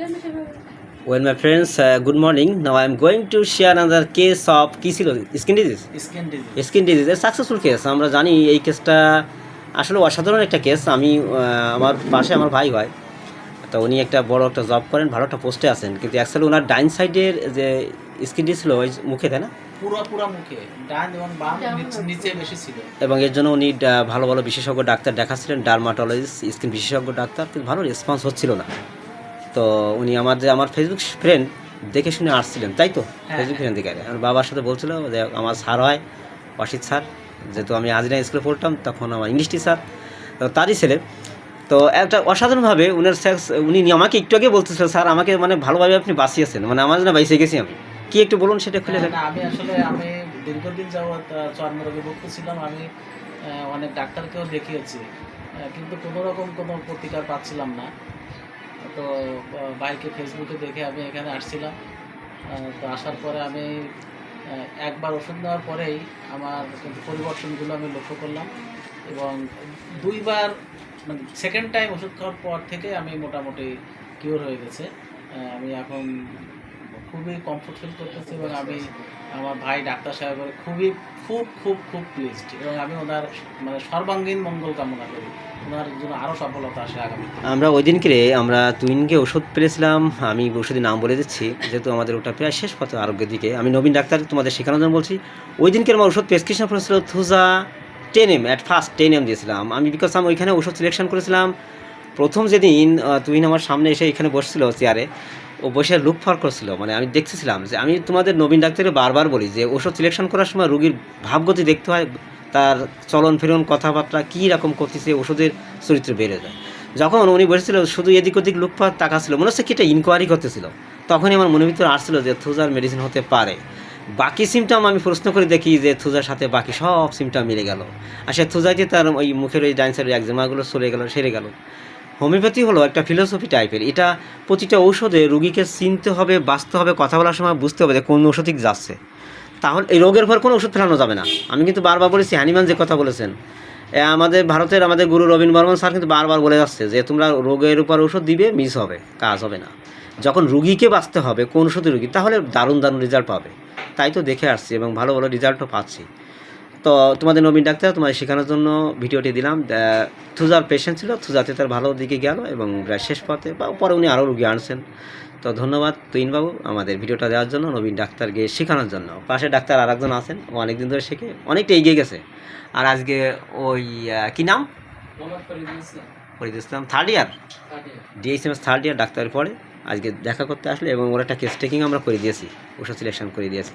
Well, my friends, uh, good morning. Now I am going to share another case of কি ছিল skin disease skin disease skin ডিজিজের successful case আমরা জানি এই কেসটা আসলে অসাধারণ একটা কেস আমি আমার পাশে আমার ভাই হয়। তো উনি একটা বড় একটা জব করেন ভালো একটা পোস্টে আছেন। কিন্তু অ্যাকচুয়ালি ওনার ডাইন সাইডের যে স্কিন ডিজিজ ছিল ওই মুখে তাই না? পুরো পুরো মুখে। ডান এবং বাম নিচ- নিচে বেশি ছিল। এবং এর জন্য উনি ভালো ভালো বিশেষজ্ঞ ডাক্তার দেখাচ্ছিলেন ডার্মাটোলজিস্ট স্কিন বিশেষজ্ঞ ডাক্তার। কিন্তু ভালো রেসপন্স হচ্ছিল না। তো উনি আমার যে আমার ফেসবুক ফ্রেন্ড দেখে শুনে আসছিলেন তাই তো? ফেসবুক ফ্রেন্ড থেকে আমার বাবার সাথে বলছিল যে আমার স্যার হয় অসিত স্যার যেহেতু আমি আজরা স্কুলে পড়তাম তখন আমার ইংলিশ টিচার তো তারই ছেলে। তো একটা অসাধারণভাবে উনার সেক্স উনি আমাকে একটু আগে বলতেছিল স্যার আমাকে মানে ভালোভাবে আপনি বাঁচিয়েছেন। মানে আমার জন্য বাইসে গেছি আমি। কি একটু বলুন সেটা খুলে হ্যাঁ, দেন। আমি আসলে আমি দীর্ঘদিন যাবৎ চর্মরোগে ভুগতেছিলাম। আমি অনেক ডাক্তারকেও দেখিয়েছি কিন্তু কোনো রকম কোনো প্রতিকার পাচ্ছিলাম না। তো ভাইকে ফেসবুকে দেখে আমি এখানে আসছিলাম। তো আসার পরে আমি একবার ওষুধ নেওয়ার পরেই আমার কিন্তু পরিবর্তনগুলো আমি লক্ষ্য করলাম এবং দুইবার মানে সেকেন্ড টাইম ওষুধ খাওয়ার পর থেকে আমি মোটামুটি কিওর হয়ে গেছে। আমি এখন খুবই কমফোর্ট ফিল করতেছি এবং আমি আমার ভাই ডাক্তার সাহেবের খুবই, খুব খুব খুব প্লিজড এবং আমি ওনার মানে সর্বাঙ্গীন মঙ্গল কামনা করি। আমরা ওই দিনকে আমরা তুইনকে ওষুধ পেয়েছিলাম, আমি ওষুধের নাম বলে দিচ্ছি, যেহেতু আমাদের ওটা প্রায় শেষ পথে আরোগ্যের দিকে। আমি নবীন ডাক্তার তোমাদের শেখানোর জন্য বলছি। ওই দিনকে আমার ওষুধ প্রেসক্রিপশন করেছিল thuja ten M at first ten M দিয়েছিলাম। আমি বিকজ আমি ওইখানে ওষুধ সিলেকশন করেছিলাম। প্রথম যেদিন তুহিন আমার সামনে এসে এখানে বসছিল চেয়ারে ও বসে লুক ফার করছিল। মানে আমি দেখতেছিলাম যে আমি তোমাদের নবীন ডাক্তারে বারবার বলি যে ওষুধ সিলেকশন করার সময় রুগীর ভাবগতি দেখতে হয় তার চলন ফিরন কথাবার্তা কী রকম করতেছে, ওষুধের চরিত্র বেড়ে যায়। যখন উনি বসেছিল, শুধু এদিক ওদিক লুকপাত তাকাছিল মনে হচ্ছে কি এটা ইনকোয়ারি করতেছিল। তখনই আমার মনের ভিতরে আসছিল যে থুজার মেডিসিন হতে পারে। বাকি সিমটম আমি প্রশ্ন করে দেখি যে থুজার সাথে বাকি সব সিমটম মিলে গেল। আর সে থুজাইতে তার ওই মুখের ওই ডাইন সাইডের একজামাগুলো সরে গেল, সেরে গেল। হোমিওপ্যাথি হলো একটা ফিলোসফি টাইপের এটা প্রতিটা ঔষধে রুগীকে চিনতে হবে, বাঁচতে হবে, কথা বলার সময় বুঝতে হবে যে কোন ওষুধই যাচ্ছে। তাহলে এই রোগের পর কোনো ওষুধ ফেলানো যাবে না। আমি কিন্তু বারবার বলেছি হ্যানিমান যে কথা বলেছেন। আমাদের ভারতের আমাদের গুরু রবীন বর্মন স্যার কিন্তু বারবার বলে যাচ্ছে যে, তোমরা রোগের উপর ওষুধ দিবে, মিস হবে, কাজ হবে না। যখন রুগীকে বাঁচতে হবে, কোন ওষুধে রুগী, তাহলে দারুণ দারুণ রেজাল্ট পাবে। তাই তো দেখে আসছি এবং ভালো ভালো রেজাল্টও পাচ্ছি। তো তোমাদের নবীন ডাক্তার তোমাদের শেখানোর জন্য ভিডিওটি দিলাম। থুজার পেশেন্ট ছিল, থুজাতে তার ভালো দিকে গেল এবং শেষ পথে বা পরে উনি আরও রুগী আনছেন। তো ধন্যবাদ তুইনবাবু আমাদের ভিডিওটা দেওয়ার জন্য নবীন ডাক্তারকে শেখানোর জন্য। পাশে ডাক্তার আর একজন আছেন ও অনেকদিন ধরে শেখে অনেকটা এগিয়ে গেছে। আর আজকে ওই কি নাম? Farid Islam. Third year DSMS third year ডাক্তারের পরে আজকে দেখা করতে আসলে এবং ওর একটা কেস টেকিং আমরা করে দিয়েছি ওষুধ সিলেকশন করে দিয়েছি।